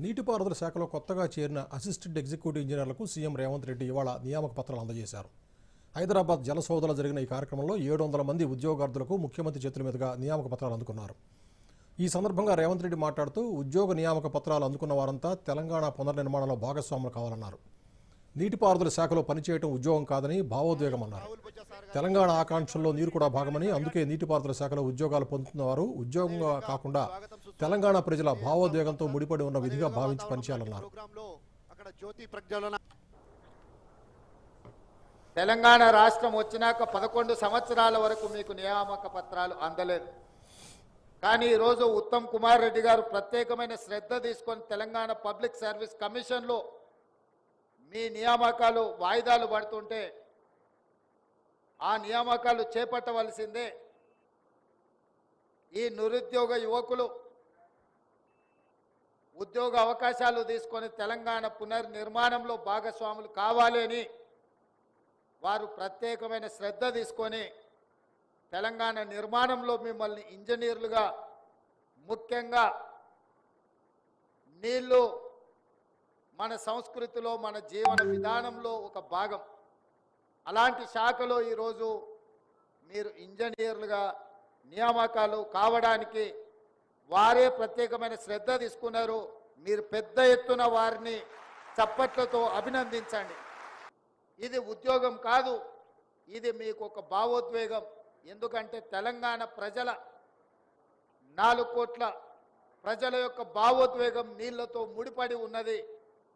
నీటిపారుదల శాఖలో కొత్తగా చేరిన అసిస్టెంట్ ఎగ్జిక్యూటివ్ ఇంజనీర్లకు సీఎం రేవంత్ రెడ్డి ఇవాళ నియామక పత్రాలు అందజేశారు. హైదరాబాద్ జలసౌదలో జరిగిన ఈ కార్యక్రమంలో ఏడు వందల మంది ఉద్యోగార్థులకు ముఖ్యమంత్రి చేతుల మీదుగా నియామక పత్రాలు అందుకున్నారు. ఈ సందర్భంగా రేవంత్ రెడ్డి మాట్లాడుతూ ఉద్యోగ నియామక పత్రాలు అందుకున్న వారంతా తెలంగాణ పునర్నిర్మాణంలో భాగస్వాములు కావాలన్నారు. నీటిపారుదల శాఖలో పనిచేయటం ఉద్యోగం కాదని భావోద్వేగమన్నారు. తెలంగాణ ఆకాంక్షల్లో నీరు కూడా భాగమని అందుకే నీటిపారుదల శాఖలో ఉద్యోగాలు పొందుతున్న వారు ఉద్యోగంగా కాకుండా తెలంగాణ ప్రజల భావోద్వేగంతో ముడిపడి ఉన్న విధిగా భావించి పనిచేయాలన్నారు. అక్కడ జ్యోతి తెలంగాణ రాష్ట్రం వచ్చినాక పదకొండు సంవత్సరాల వరకు మీకు నియామక పత్రాలు అందలేదు. కానీ ఈరోజు ఉత్తమ్ కుమార్ రెడ్డి గారు ప్రత్యేకమైన శ్రద్ధ తీసుకొని తెలంగాణ పబ్లిక్ సర్వీస్ కమిషన్లో మీ నియామకాలు వాయిదాలు పడుతుంటే ఆ నియామకాలు చేపట్టవలసిందే ఈ నిరుద్యోగ యువకులు ఉద్యోగ అవకాశాలు తీసుకొని తెలంగాణ పునర్నిర్మాణంలో భాగస్వాములు కావాలి అని వారు ప్రత్యేకమైన శ్రద్ధ తీసుకొని తెలంగాణ నిర్మాణంలో మిమ్మల్ని ఇంజనీర్లుగా ముఖ్యంగా నీళ్ళు మన సంస్కృతిలో మన జీవన విధానంలో ఒక భాగం. అలాంటి శాఖలో ఈరోజు మీరు ఇంజనీర్లుగా నియామకాలు కావడానికి వారే ప్రత్యేకమైన శ్రద్ధ తీసుకున్నారు. మీరు పెద్ద ఎత్తున వారిని చప్పట్లతో అభినందించండి. ఇది ఉద్యోగం కాదు. ఇది మీకు ఒక భావోద్వేగం. ఎందుకంటే తెలంగాణ ప్రజల నాలుగు కోట్ల ప్రజల యొక్క భావోద్వేగం నీళ్ళతో ముడిపడి ఉన్నది.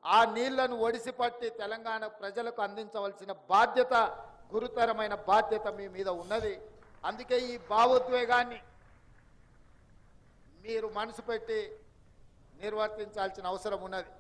ఆ నీళ్ళను ఒడిసిపట్టి తెలంగాణ ప్రజలకు అందించవలసిన బాధ్యత గురుతరమైన బాధ్యత మీ మీద ఉన్నది. అందుకే ఈ భావోద్వేగాన్ని మీరు మనసు పెట్టి నిర్వర్తించాల్సిన అవసరం ఉన్నది.